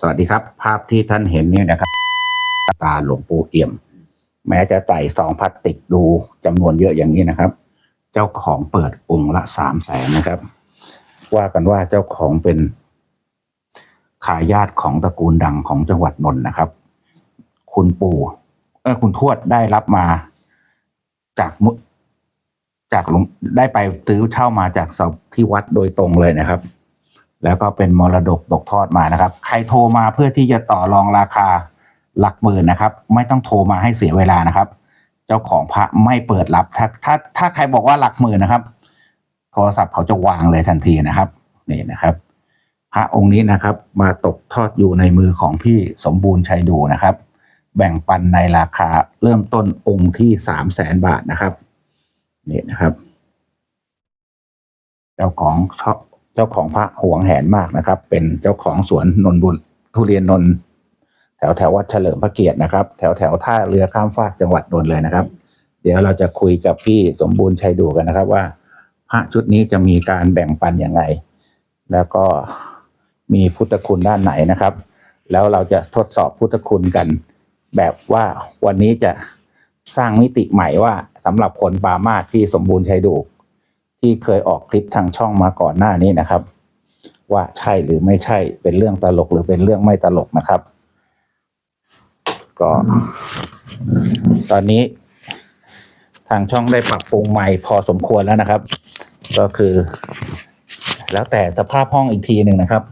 สวัสดีครับ ภาพที่ท่านเห็นเนี่ยนะครับ ตาหลวงปู่เอี่ยม แม้จะไต่ซองพลาสติกดูจำนวนเยอะอย่างนี้นะครับ เจ้าของเปิดองค์ละสามแสนนะครับ ว่ากันว่าเจ้าของเป็นขายาตของตระกูลดังของจังหวัดนนท์นะครับ คุณปู่เออคุณทวดได้รับมาจากมุจากหลวงได้ไปซื้อเช่ามาจากสอบที่วัดโดยตรงเลยนะครับ แล้วก็เป็นมรดกตกทอดมานะครับ ใครโทรมาเพื่อที่จะต่อรองราคาหลักหมื่นนะครับ ไม่ต้องโทรมาให้เสียเวลานะครับ เจ้าของพระไม่เปิดรับ ถ้าถ้าถ้าใครบอกว่าหลักหมื่นนะครับ โทรศัพท์เขาจะวางเลยทันทีนะครับนี่นะครับ พระองค์นี้นะครับ มาตกทอดอยู่ในมือของพี่สมบูรณ์ชัยดูนะครับ แบ่งปันในราคาเริ่มต้นองค์ที่สามแสนบาทนะครับนี่นะครับ เจ้าของชอบ เจ้าของพระห่วงแหนมากนะครับ เป็นเจ้าของสวนนนบุญทุเรียนนนแถวแถววัดเฉลิมพระเกียรตินะครับ แถวแถวท่าเรือข้ามฟากจังหวัดนนท์เลยนะครับ เดี๋ยวเราจะคุยกับพี่สมบูรณ์ชัยดูกันนะครับว่า พระชุดนี้จะมีการแบ่งปันอย่างไรแล้วก็มีพุทธคุณด้านไหนนะครับ แล้วเราจะทดสอบพุทธคุณกัน แบบว่าวันนี้จะสร้างมิติใหม่ว่าสำหรับคนปามาสที่สมบูรณ์ชัยดู ที่เคยออกคลิปทางช่องมาก่อนหน้านี้นะครับ ว่าใช่หรือไม่ใช่เป็นเรื่องตลกหรือเป็นเรื่องไม่ตลกนะครับ ก็ ตอนนี้ ทางช่องได้ปรับปรุงใหม่พอสมควรแล้วนะครับ ก็คือ แล้วแต่สภาพห้องอีกทีหนึ่งนะครับ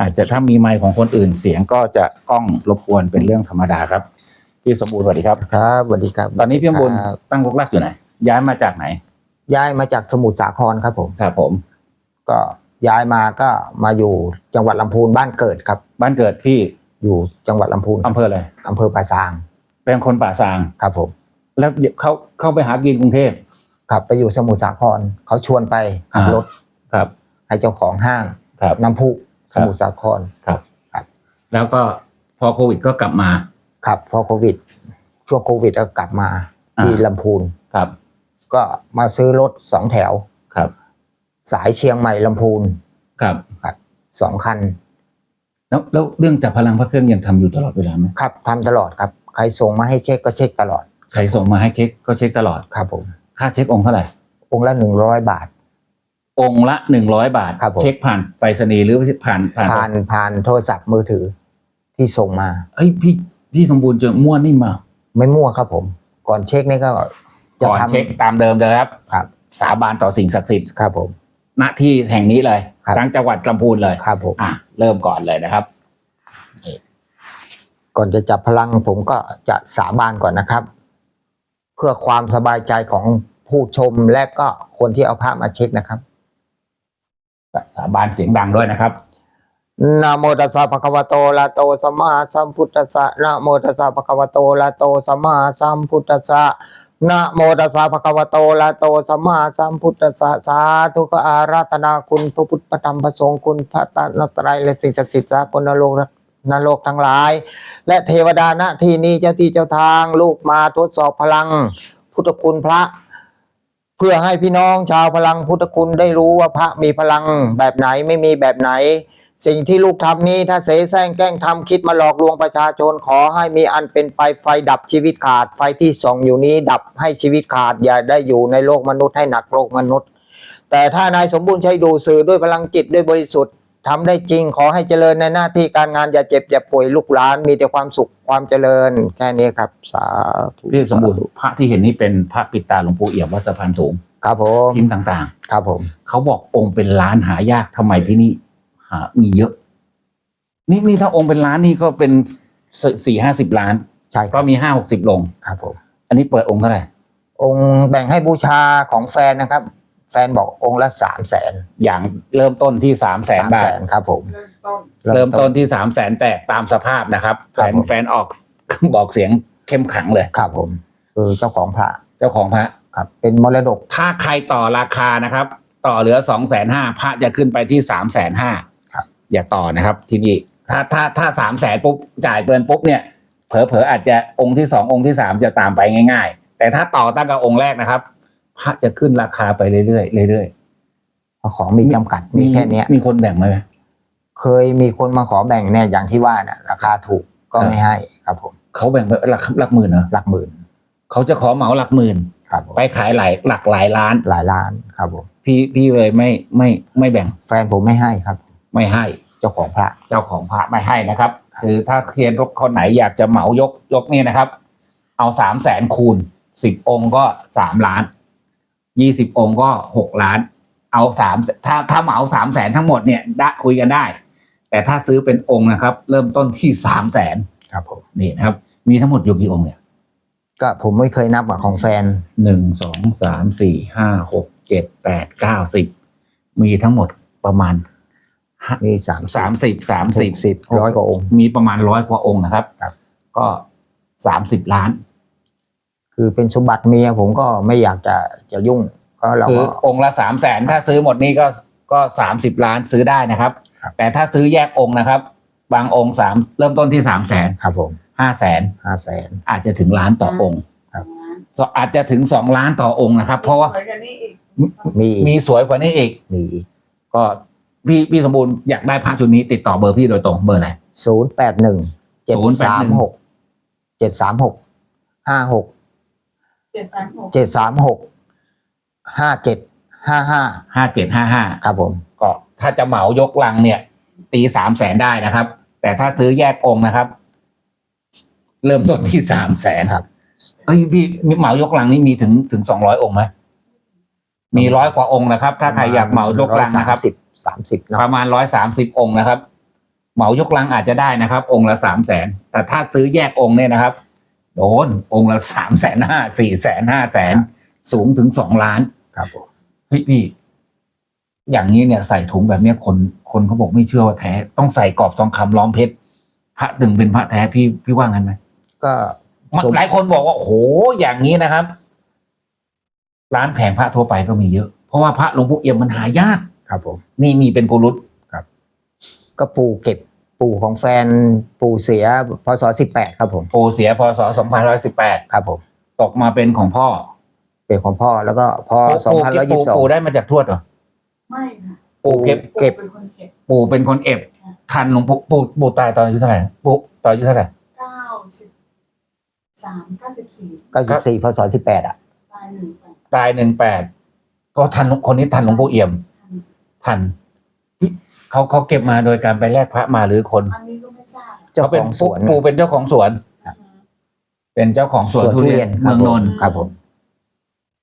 อาจจะถ้ามีไมค์ของคนอื่นเสียงก็จะกล้องรบกวนเป็นเรื่องธรรมดาครับพี่สมบูรณ์สวัสดีครับ ครับสวัสดีครับ ตอนนี้พี่สมบูรณ์ครับตั้งรกรากอยู่ไหนย้ายมาจากไหน ย้ายมาจากสมุทรสาครครับผม ครับผม ก็ย้ายมาก็มาอยู่จังหวัดลำพูนบ้านเกิดครับ บ้านเกิดที่อยู่จังหวัดลำพูนอำเภออะไรอำเภอป่าซางเป็นคนป่าซาง ครับผม แล้วเขาเข้าไปหากินกรุงเทพ ขับไปอยู่สมุทรสาครเขาชวนไปขับอ่ารถครับ ให้เจ้าของห้างครับ น้ำพุคสรับ มุทรสาคร ครับ ครับ แล้วก็พอโควิดก็กลับมา ครับพอโควิดช่วงโควิดก็กลับมาที่อ่า ลำพูน ครับ ก็มาซื้อรถสองแถว ครับ สายเชียงใหม่ลำพูนครับครับสองคัน แล้วแล้วเรื่องจับพลังพระเครื่องยังทำอยู่ตลอดเวลาไหมครับทำตลอดครับ ใครส่งมาให้เช็คก็เช็คตลอดใครส่งมาให้เช็คก็เช็คตลอด ครับผมค่าเช็คองค์เท่าไหร่ องค์ละหนึ่งร้อยบาท องค์ละหนึ่งร้อยบาท ครับผม เช็คผ่านไปรษณีย์หรือผ่านผ่านผ่านผ่านโทรศัพท์มือถือที่ส่งมา เอ้ยพี่พี่สมบูรณ์เจอมั่วนี่มา ไม่มั่วครับผม ก่อนเช็คนี่ก็จะ ก่อนทำเช็คตามเดิมเลยครับ ครับ สาบานต่อสิ่งศักดิ์สิทธิ์ครับผมณที่แห่งนี้เลยครับทั้งจังหวัดลำพูนเลยครับผมอะเริ่มก่อนเลยนะครับ ก่อนจะจับพลังผมก็จะสาบานก่อนนะครับ เพื่อความสบายใจของผู้ชมและก็คนที่เอาภาพมาเช็คนะครับสาบานเสียงดังด้วยนะครับนะโมตัสสะภะคะวะโตอะระหะโตสัมมาสัมพุทธัสสะนะโมตัสสะภะคะวะโตอะระหะโตสัมมาสัมพุทธัสสะ นะโมตัสสะภะคะวะโตอะระโตสัมมาสัมพุทธัสสะสาธุกอาราธนาคุณพระพุทธพระธรรมพระสงฆ์คุณพระตนตรัยและสิ่งศักดิ์สิทธิ์สากลนรกนรกทั้งหลาย และเทวดาณที่นี้เจ้าที่เจ้าทางลูกมาทดสอบพลังพุทธคุณพระ เพื่อให้พี่น้องชาวพลังพุทธคุณได้รู้ว่าพระมีพลังแบบไหนไม่มีแบบไหน สิ่งที่ลูกทำนี้ถ้าเสแสร้งแกล้งทำคิดมาหลอกลวงประชาชนขอให้มีอันเป็นไปไฟดับชีวิตขาด ไฟที่ส่องอยู่นี้ดับให้ชีวิตขาด อย่าได้อยู่ในโลกมนุษย์ให้หนักโลกมนุษย์ แต่ถ้านายสมบูรณ์ใช้ดูสื่อด้วยพลังจิตด้วยบริสุทธิ์ทำได้จริงขอให้เจริญในหน้าที่การงานอย่าเจ็บอย่าป่วยลูกหลาน มีแต่ความสุขความเจริญแค่นี้ครับสาธุพี่สมบูรณ์พระที่เห็นนี่เป็นพระปิดตาหลวงปู่เอี่ยมวัดสะพานสูงครับผมพิมพ์ต่างครับผมๆเขาบอกองค์เป็นล้านหายากทำไมที่นี่ หามีเยอะ นี่นี่ถ้าองค์เป็นล้านนี่ก็เป็นสี่ห้าสิบล้าน ใช่คก็รับมีห้าหกสิบลงครับผม อันนี้เปิดองค์เท่าไหร่ องค์แบ่งให้บูชาของแฟนนะครับ แฟนบอกองค์ละสามแสนอย่างเริ่มต้นที่สามแสนบาทครับผมเริ่มต้นที่สามแสนแตกตามสภาพนะครับ แฟครับนผม แฟนออก บอกเสียงเข้มขังเลย ครับผมคือเจ้าของพระเจ้าของพระ ครับ เป็นมรดกถ้าใครต่อราคานะครับ ต่อเหลือสองแสนห้าพระจะขึ้นไปที่สามแสนห้าครับ อย่าต่อนะครับ ที่นี่ถ้าถ้าถ้าสามแสนปุ๊บจ่ายเกินปุ๊บเนี่ยเผลอเผลอๆอาจจะองค์ที่สององค์ที่สามจะตามไปง่าย ๆ แต่ถ้าต่อตั้งกับองค์แรกนะครับพระจะขึ้นราคาไปเรื่อยๆเรื่อยเพราะของมีจำกัดๆมีแค่เนี้ยมีคนแบ่งไหมเคยมีคนมาขอแบ่งเนี่ยอย่างที่ว่าน่ะ ราคาถูกก็ไม่ให้ครับผมเขาแบ่งไปหลักหลักหมื่นเหรอหลักหมื่นเขาจะขอเหมาหลักหมื่นครับผมไปขายหลายหลักหลายล้านหลายล้านครับผมพี่พี่เลยไม่ไม่ไม่แบ่ง แฟนผมไม่ให้ครับ ไม่ให้เจ้าของพระเจ้าของพระไม่ให้นะครับ คือถ้าเคียนรกคนไหนอยากจะเหมายกยกนี่นะครับ เอาสามแสนคูณสิบองค์ก็สามล้านยี่สิบองค์ก็หกล้าน เอาสามถ้าถ้าเหมาสามแสนทั้งหมดเนี่ยได้คุยกันได้ แต่ถ้าซื้อเป็นองค์นะครับ เริ่มต้นที่สามแสนครับผมนี่นะครับ มีทั้งหมดอยู่กี่องค์เนี่ย ก็ผมไม่เคยนับกับของแฟนหนึ่งสองสามสี่ห้าหกเจ็ดแปดเก้าสิบมีทั้งหมดประมาณ มีสามสามสิบสามสิบสิบร้อยกว่าองค์ มีประมาณร้อยกว่าองค์นะครับครับก็สามสิบล้าน คือเป็นสมบัติเมียผมก็ไม่อยากจะจะยุ่ง ก็เราคือก็องค์ละสามแสนถ้าซื้อหมดนี้ก็ก็สามสิบล้านซื้อได้นะครับครับ แต่ถ้าซื้อแยกองค์นะครับ บางองค์สามเริ่มต้นที่สามแสนครับผมห้าแสนห้าแสนอาจจะถึงล้านต่อองค์ครับอาจจะถึงสองล้านต่อองค์นะครับ เพราะว่าสยกนี้อีกมีมีสวยกว่านี้อีกมีก็ พี่พี่สมบูรณ์อยากได้พระชุดนี้ติดต่อเบอร์พี่โดยตรงเบอร์ไหน ศูนย์แปดหนึ่งเจ็ดสามหกเจ็ดสามหกห้าหกเจ็ดสามหกเจ็ดสามหกห้าเจ็ดห้าห้าห้าเจ็ดห้าห้าครับผม ก็ถ้าจะเหมายกลังเนี่ย ตีสามแสนได้นะครับ แต่ถ้าซื้อแยกองค์นะครับ เริ่มต้นที่สามแสนครับเฮ้ยพี่มีเหมายกลังนี่มีถึงถึงสองร้อยองค์ไหมมีร้อยกว่าองค์นะครับ ถ้าใครอยากเหมายกลังนะครับ สิบ สามสิบเนาะประมาณร้อยสามสิบองค์นะครับ เหมายกลังอาจจะได้นะครับ องค์ละสามแสนแต่ถ้าซื้อแยกองค์เนี่ยนะครับโดนองค์ละสามแสนห้าสี่แสนห้าแสนสูงถึงสองล้านครับผมเฮ้ยพี่ อย่างนี้เนี่ยใส่ถุงแบบเนี้ยคนคนเขาบอกไม่เชื่อว่าแท้ ต้องใส่กรอบทองคำล้อมเพชรพระถึงเป็นพระแท้พี่พี่ว่างั้นไหมก็มันหลายคนบอกว่าโอ้โหอย่างนี้นะครับ ร้านแผงพระทั่วไปก็มีเยอะ เพราะว่าพระหลวงปู่เอี่ยมมันหายาก ครับผมนี่มีเป็นปุรุษก็ปู่เก็บปู่ของแฟนปู่เสียพศสิบแปดครับผมปู่เสียพศสองพันร้อยสิบแปดครับผมตกมาเป็นของพ่อ เป็นของพ่อแล้วก็พอสองปู่พันร้อยยี่ปู่สิบสองปู่ได้มาจากทวดเหรอไม่ค่ะปู่เก็บเก็บเป็นคนเก็บปู่เป็นคนเก็บทันหลวงปู่ปู่ปู่ตายตอนอายุเท่าไหร่ปู่ตอนอายุเท่าไหร่เก้าสิบสามเก้าสิบสี่เก้าสิบสี่พศสิบแปดอะตายหนึ่งไปตายหนึ่งแปดก็ทันคนนี้ทันหลวงปู่เอี่ยม ทันเขาเขาเก็บมาโดยการไปแลกพระมาหรือคนอันนี้ก็ไม่ทราบเจ้าเขาขเป็นองสวน ปู่เป็นเจ้าของสวนเป็นเจ้าของสวนทุเรียนคเมืบองนนท์ครับผม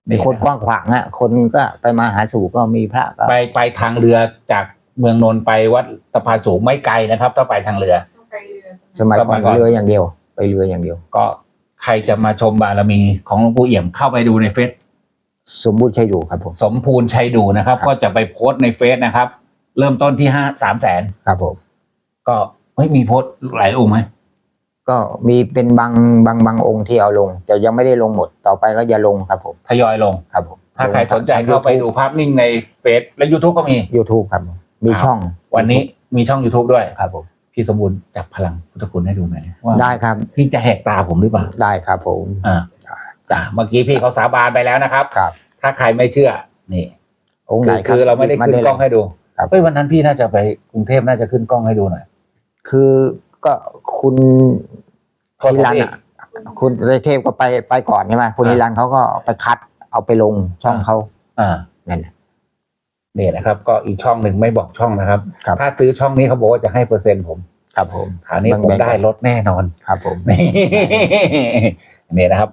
นี่คนกว้างขวางอะ คนก็ไปมาหาสู่ก็มีพระก็ไปไปทางเรือจากเมืองนนท์ไปวัดตะพานสูงไม่ไกลนะครับ ถ้าไปทางเรือ ต้องไปเรือสมัยก่อนสมัยก่อนเรืออย่างเดียว ไปเรืออย่างเดียว ก็ใครจะมาชมบารมีของหลวงปู่เอี่ยมเข้าไปดูในเฟซ สมบูรณ์ใช่อยู่ครับผม สมภูรณ์ชัยดูนะครับ ครับ ก็จะไปโพสต์ในเฟซนะครับ เริ่มต้นที่ห้าสามแสนครับผม ก็เฮ้ยมีโพสต์หลายองค์ไหมก็มีเป็นบางบางบางองค์ที่เอาลง แต่ยังไม่ได้ลงหมดต่อไปก็จะลงครับผมทยอยลง ครับผมถ้าใครสนใจเข้าไปดูภาพนิ่งในเฟซและ YouTube ก็มี ยูทูบครับผมมีครับ ช่องวันนี้มีช่อง YouTube ด้วย ครับผม พี่สมบูรณ์จับพลังพุทธคุณให้ดูหน่อยว่าได้ครับ พี่จะแหกตาผมหรือเปล่า ได้ครับผม อ่า จ้ะเมื่อกี้พี่เขาสาบานไปแล้วนะครับ ครับ ถ้าใครไม่เชื่อ นี่องค์ไหนคือรับคือเราไม่ได้ขึ้นกล้องให้ดูครับ เฮ้ยวันนั้นพี่น่าจะไปกรุงเทพน่าจะขึ้นกล้องให้ดูหน่อย คือก็คุณคนนิรันดร์อะคุณเรเทพก็ไปไปก่อนใช่ไหมคุณอ่านิรันดร์เขาก็ไปคัดเอาไปลงช่องอ่าเขาอ่านั่นน่ะ นี่นะครับ ก็อีกช่องหนึ่งไม่บอกช่องนะครับ ครับ ถ้าซื้อช่องนี้เขาบอกว่าจะให้เปอร์เซ็นต์ผมครับผม คราวนี้ผมแบ่งๆได้ลดแน่นอน ครับผม นี่ นี่นะครับ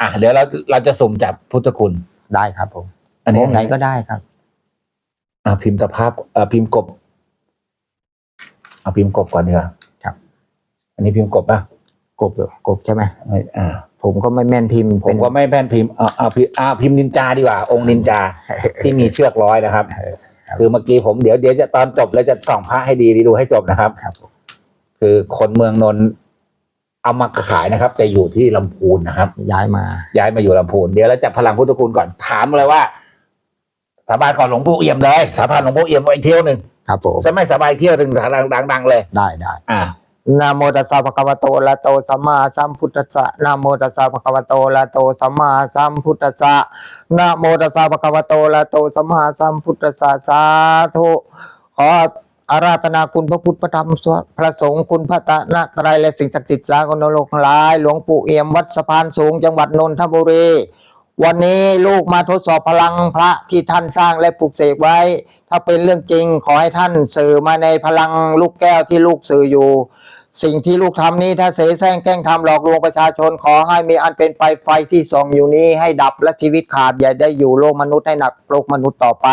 อะเดี๋ยวเราเราจะสุ่มจับพุทธคุณ ได้ครับผมอันนี้ องค์ไหนก็ได้ครับ อะพิมพ์ตะภาพอะพิมพ์กบเอาพิมพ์กบก่อนดีกว่าครับ อันนี้พิมพ์กบป่ะกบเหรอกบใช่ไหมไม่อ่า ผมก็ไม่แม่นพิมพ์ผมก็ไม่แม่นพิมพ์อ่าอ่าพิมพ์อ่าพิมพ์นินจาดีกว่า องค์นินจา ที่มีเชือกร้อยนะครับเออครับ คือเมื่อกี้ผมเดี๋ยวเดี๋ยวจะตอนจบแล้วจะส่องพระให้ดีดีดูให้จบนะครับ ครับผมคือคนเมืองนนท์ เอามาขายนะครับ แต่อยู่ที่ลำพูนนะครับ ย้ายมา ย้ายมาอยู่ลำพูนเดี๋ยวเราจับพลังพุทธคุณก่อนถามเลยว่า สาบานก่อนหลวงปู่เอี่ยมเลยสาบานหลวงปู่เอี่ยมไว้เที่ยวหนึ่งครับผม จะไม่สบายเที่ยวถึงดังๆเลย ได้ได้ อ่า นะโมตัสสะภะคะวะโตอะระหะโตสัมมาสัมพุทธัสสะนะโมตัสสะภะคะวะโตอะระหะโตสัมมาสัมพุทธัสสะนะโมตัสสะภะคะวะโตอะระหะโตสัมมาสัมพุทธัสสะสาธุขอ อาราธนาคุณพระพุทธพระธรรมพระสงฆ์คุณพระตนะตรและสิ่งศักดิ์สิทธิ์สากลโลกหลาย หลวงปู่เอี่ยมวัดสะพานสูงจังหวัดนนทบุรีวันนี้ลูกมาทดสอบพลังพระที่ท่านสร้างและปลูกเสกไว้ ถ้าเป็นเรื่องจริงขอให้ท่านสื่อมาในพลังลูกแก้วที่ลูกสื่ออยู่ สิ่งที่ลูกทำนี้ถ้าเสแสร้งแกล้งทำหลอกลวงประชาชนขอให้มีอันเป็นไปไฟที่ส่องอยู่นี้ให้ดับและชีวิตขาดอย่าได้อยู่โลกมนุษย์ให้หนักโลกมนุษย์ต่อไป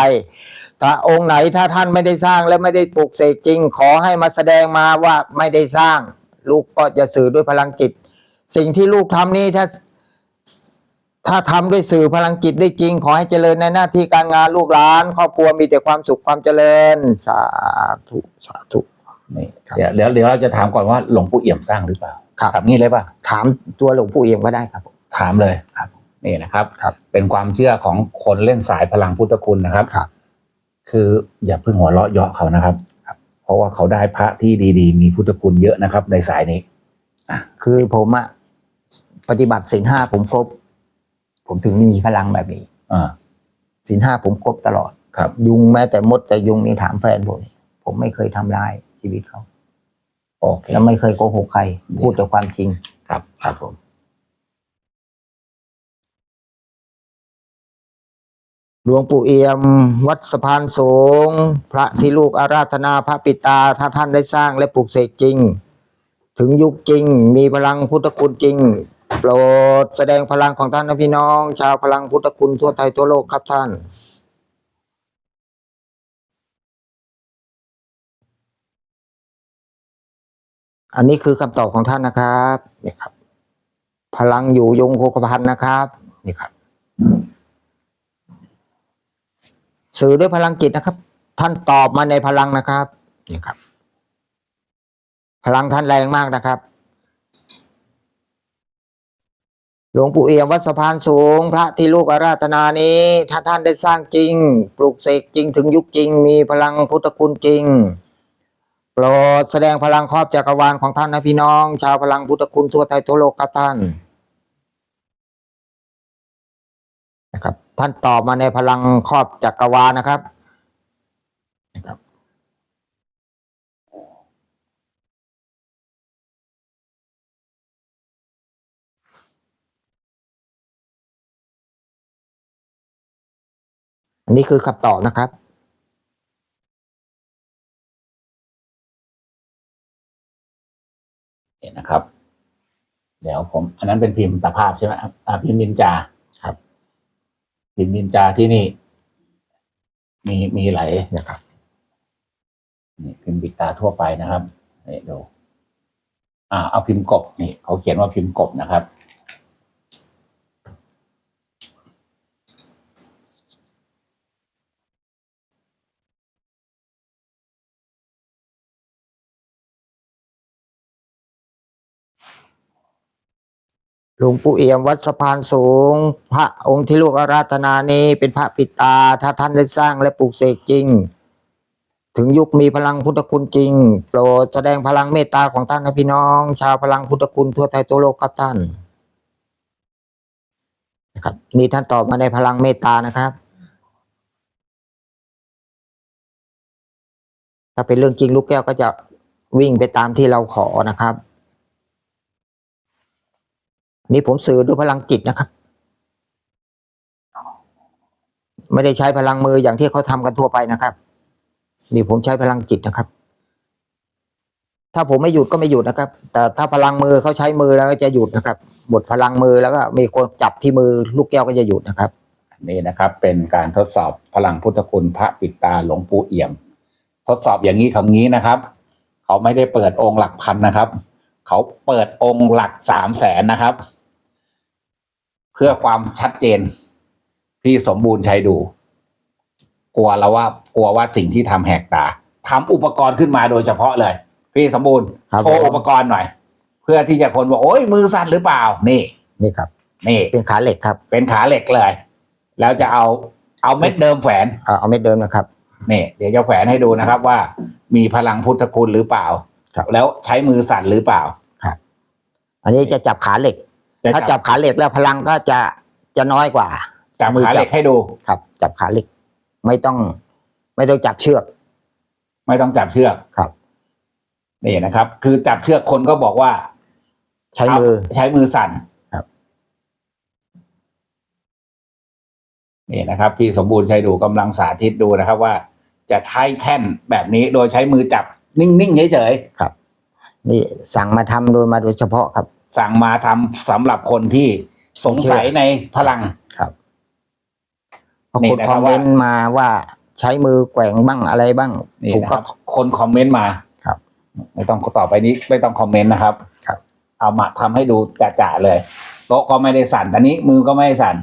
ถ้าองค์ไหนถ้าท่านไม่ได้สร้างและไม่ได้ปลูกเสกจริง ขอให้มาแสดงมาว่าไม่ได้สร้าง ลูกก็จะสื่อด้วยพลังจิต สิ่งที่ลูกทำนี้ถ้าถ้าทำด้วยสื่อพลังจิตได้จริง ขอให้เจริญในหน้าที่การงานลูกหลาน ครอบครัวมีแต่ความสุขความเจริญ สาธุ สาธุ นี่ครับเดี๋ยวเดี๋ยวเดี๋ยวเราจะถามก่อนว่าหลวงปู่เอี่ยมสร้างหรือเปล่าครับ ถามงี้เลยป่ะถามตัวหลวงปู่เอี่ยมก็ได้ครับ ถามเลยครับนี่นะครับครับ เป็นความเชื่อของคนเล่นสายพลังพุทธคุณนะครับครับ คืออย่าเพิ่งหัวเราะเยาะเขานะครับครับเพราะว่าเขาได้พระที่ดีๆ มีพุทธคุณเยอะนะครับ ในสายนี้คือผมอะปฏิบัติศีลห้าผมครบ ผมถึงมีพลังแบบนี้อ่าศีลห้าผมครบตลอดครับ ยุงแม้แต่มดแต่ยุงนี่ถามแฟนผมผมไม่เคยทำร้าย ชีวิตเขาโอเคแล้วไม่เคยโกหกใคร พูดแต่ความจริง ครับ ครับผม หลวงปู่เอี่ยม วัดสะพานสูง พระที่ลูกอาราธนาพระปิตา ถ้าท่านได้สร้างและปลูกเสกจริง ถึงยุคจริง มีพลังพุทธคุณจริง โปรดแสดงพลังของท่านนะพี่น้อง ชาวพลังพุทธคุณทั่วไทยทั่วโลกครับท่าน อันนี้คือคำตอบของท่านนะครับนี่ครับ พลังอยู่ยงโคกพันนะครับนี่ครับ สื่อด้วยพลังจิตนะครับ ท่านตอบมาในพลังนะครับนี่ครับ พลังท่านแรงมากนะครับหลวงปู่เอี่ยมวัดสะพานสูง พระที่ลูกอาราธนานี้ ถ้าท่านได้สร้างจริง ปลูกเสกจริงถึงยุคจริง มีพลังพุทธคุณจริง โปรดแสดงพลังครอบจักรวาลของท่านนะพี่น้อง ชาวพลังพุทธคุณทั่วไทยทั่วโลกครับท่านนะครับ ท่านตอบมาในพลังครอบจักรวาลนะครับนะครับ อันนี้คือคำตอบนะครับ นี่นะครับ เดี๋ยวผม อันนั้นเป็นพิมพ์ตาภาพใช่ไหมครับอ่าพิมพ์นินจาครับ พิมพ์นินจาที่นี่ มีมีหลายนะครับนี่พิมพ์ปิดตาทั่วไปนะครับนี่ดูอ่าเอาพิมพ์กบนี่เขาเขียนว่าพิมพ์กบนะครับ หลวงปู่เอี่ยมวัดสะพานสูง พระองค์ที่ลูกอาราธนานี้เป็นพระปิตา ถ้าท่านได้สร้างและปลูกเสกจริง ถึงยุคมีพลังพุทธคุณจริง โปรดแสดงพลังเมตตาของท่านนะพี่น้อง ชาวพลังพุทธคุณทั่วไทยทั่วโลกครับท่านนะครับนี่ท่านตอบมาในพลังเมตตานะครับ ถ้าเป็นเรื่องจริงลูกแก้วก็จะวิ่งไปตามที่เราขอนะครับ นี่ผมสื่อด้วยพลังจิตนะครับ ไม่ได้ใช้พลังมืออย่างที่เขาทำกันทั่วไปนะครับ นี่ผมใช้พลังจิตนะครับ ถ้าผมไม่หยุดก็ไม่หยุดนะครับ แต่ถ้าพลังมือเขาใช้มือแล้วก็จะหยุดนะครับหมดพลังมือแล้วก็มีคนจับที่มือลูกแก้วก็จะหยุดนะครับนี่นะครับ เป็นการทดสอบพลังพุทธคุณพระปิดตาหลวงปู่เอี่ยม ทดสอบอย่างนี้คำนี้นะครับ เขาไม่ได้เปิดองค์หลักพันนะครับ เขาเปิดองค์หลักสามแสนนะครับ เพื่อความชัดเจน พี่สมบูรณ์ชัยดู กลัวแล้วว่ากลัวว่าสิ่งที่ทำแหกตาทำอุปกรณ์ขึ้นมาโดยเฉพาะเลย พี่สมบูรณ์ครับโชว์ผมอุปกรณ์หน่อย เพื่อที่จะคนบอกโอ้ยมือสั่นหรือเปล่า นี่ นี่ครับ นี่เป็นขาเหล็กครับ เป็นขาเหล็กเลย แล้วจะเอาเอาเม็ดเดิมแฝนเอาเอาเม็ดเดิมนะครับนี่เดี๋ยวจะแฝนให้ดูนะครับว่า มีพลังพุทธคุณหรือเปล่าครับแล้วใช้มือสั่นหรือเปล่าอันนี้จะจับขาเหล็ก จะถ้าจับขาเหล็กแล้วพลังก็จะจะน้อยกว่าจับมือขาเหล็กจับให้ดู ครับ จับขาเหล็ก ไม่ต้อง ไม่ต้องจับเชือก ไม่ต้องจับเชือกครับนี่นะครับ คือจับเชือกคนก็บอกว่า ใช้มือเาใช้มือสั่นครับนี่นะครับ พี่สมบูรณ์ชัยดูกำลังสาธิตดูนะครับ ว่า จะใช้แท่นแบบนี้โดยใช้มือจับนิ่งๆเฉยครับ นี่สั่งมาทำโดยมาโดยเฉพาะครับๆ สั่งมาทำสำหรับคนที่สงสัยในพลัง ครับเพราะนี่คนนะคครัอบมเมนต์มาว่าใช้มือแกว่งบ้างอะไรบ้างนี่ผมนะคก็ รับคนคอมเมนต์มาครับไม่ต้องต่อไปนี้ไม่ต้องคอมเมนต์นะครับครับ เอามาทำให้ดูจ่าๆเลยโต๊ะก็ไม่ได้สั่นตอนนี้มือก็ไม่ได้สั่น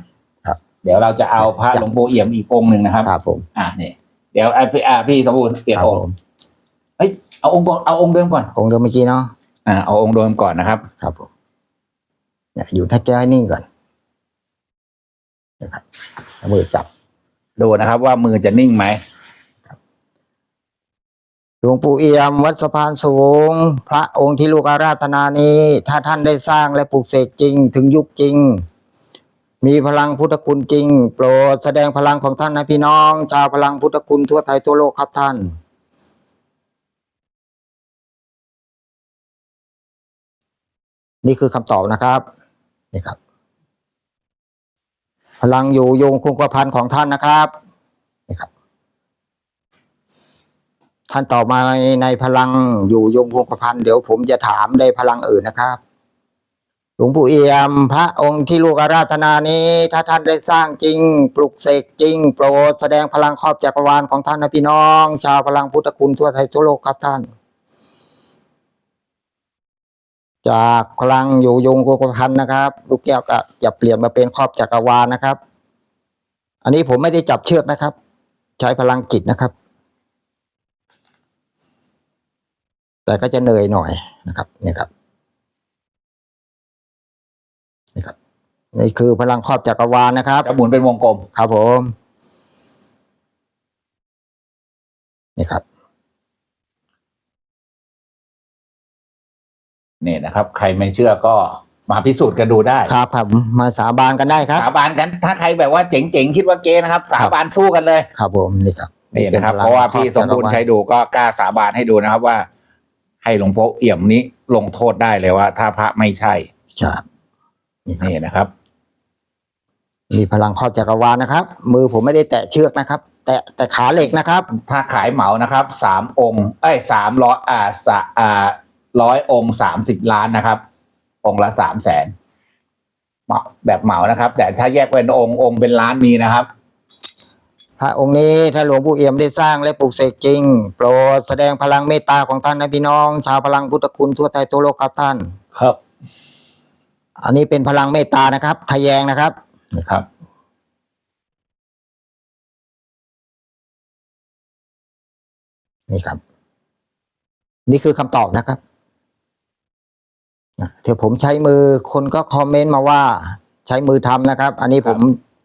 ครับ เดี๋ยวเราจะเอาพระครับหลวงปู่เอี่ยมอีกองค์หนึ่งนะครับ ครับผมอ่านี่เดี๋ยวไอ้พี่อ่าพี่สมบูรณ์เปลี่ยนครับองค์ผมเฮ้ยเอาองค์ก่อนเอาองค์เดิมก่อนองค์เดิมเมื่อกี้เนาะอ่าเอาองค์เดิมก่อนนะครับ ครับผม เนี่ยอยู่ท่าแก้ให้นิ่งก่อนนะครับมือจับ ดูนะครับ ว่ามือจะนิ่งไหมหลวงปู่เอี่ยมวัดสะพานสูง พระองค์ที่ลูกอาราธนานี้ ถ้าท่านได้สร้างและปลูกเสกจริง ถึงยุคจริง มีพลังพุทธคุณจริง โปรดแสดงพลังของท่านนะพี่น้องชาวพลังพุทธคุณทั่วไทยทั่วโลกครับท่าน นี่คือคำตอบนะครับนี่ครับ พลังอยู่ยงคงกระพันของท่านนะครับนี่ครับ ท่านตอบมาในพลังอยู่ยงคงกระพันเดี๋ยวผมจะถามในพลังอื่นนะครับหลวงปู่เอี่ยมพระองค์ที่ลูกอาราธนานี้ ถ้าท่านได้สร้างจริง ปลุกเสกจริง โปรดแสดงพลังครอบจักรวาลของท่านนะพี่น้อง ชาวพลังพุทธคุณทั่วไทยทั่วโลกครับท่าน จากพลังอยู่ยงคงกระพันนะครับ ลูกแก้วก็อย่าเปลี่ยนมาเป็นครอบจักรวาลนะครับ อันนี้ผมไม่ได้จับเชือกนะครับ ใช้พลังจิตนะครับ แต่ก็จะเหนื่อยหน่อยนะครับนี่ครับนี่ครับนี่คือพลังครอบจักรวาลนะครับจะหมุนเป็นวงกลมครับผมนี่ครับ นี่นะครับ ใครไม่เชื่อก็มาพิสูจน์กันดูได้ครับครับมาสาบานกันได้ครับ สาบานกัน ถ้าใครแบบว่าเจ๋งๆ คิดว่าเกนะครับ สาบานสู้กันเลย ครับผมนี่ครับนี่นะครับป็เพราะว่าพลังพี่สมบูรณ์คอบชัยดูก็กล้าสาบานให้ดูนะครับว่า ให้หลวงพ่อเอี่ยมนี้ลงโทษได้เลยว่า ถ้าพระไม่ใช่ครับนี่ครับนี่นะครับมีพลังครอบจักรวาลนะครับ มือผมไม่ได้แตะเชือกนะครับ แตะแต่ขาเหล็กนะครับ ถ้าขายเหมานะครับสามองค์ เอ้ยสามร้อยอ่าสะอ่า ร้อยองค์สามสิบล้านนะครับ องค์ละสามแสนเหมาแบบเหมานะครับ แต่ถ้าแยกเป็นองค์องค์เป็นล้านมีนะครับพระองค์นี้ถ้าหลวงปู่เอี่ยมได้สร้างและปลูกเสกจริง โปรดแสดงพลังเมตตาของท่านนะพี่น้อง ชาวพลังพุทธคุณทั่วไทยทั่วโลกครับท่านครับ อันนี้เป็นพลังเมตตานะครับทะแยงนะครับนี่ครับนี่ครับ นี่คือคำตอบนะครับนะ เดี๋ยวผมใช้มือคนก็คอมเมนต์มาว่า ใช้มือทำนะครับ อันนี้ผม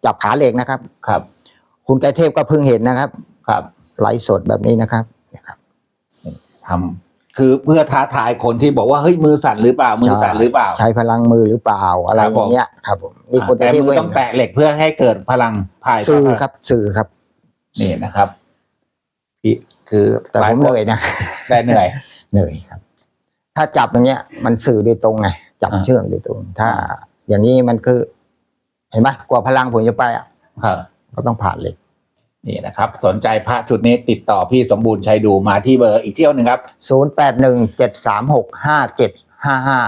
จับขาเหล็กนะครับ ครับ คุณไกรเทพก็เพิ่งเห็นนะครับ ครับไลฟ์สดแบบนี้นะครับนะครับทำคือเพื่อท้าทายคนที่บอกว่าเฮ้ยมือสั่นหรือเปล่ามือสั่นหรือเปล่า ใช้พลังมือหรือเปล่าอะไรครับอผมย่างเงี้ยครับผมนี่คนไกรแต่เทพมือเห็นต้องแตะเหล็กเพื่อให้เกิดพลังพายสื่อครับ สื่อครับนี่นะครับพี่คือแต่ผมเหนื่อยนะได้เหนื่อยเหนื่อยครับ ถ้าจับอย่างเงี้ย มันสื่อโดยตรงไงจับอ่าเชือกโดยตรง ถ้า อย่างนี้มันคือ เห็นไหมกว่าพลังผมจะไปอะครับก็ต้องผ่านเหล็กนี่นะครับ สนใจพระชุดนี้ติดต่อพี่สมบูรณ์ชัยดูมาที่เบอร์อีกเที่ยวหนึ่งครับศูนย์แปดหนึ่งเจ็ดสามหกห้าเจ็ดห้าห้า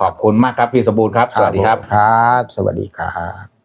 ขอบคุณมากครับพี่สมบูรณ์ครับ สวัสดีครับ ครับ สวัสดีครับ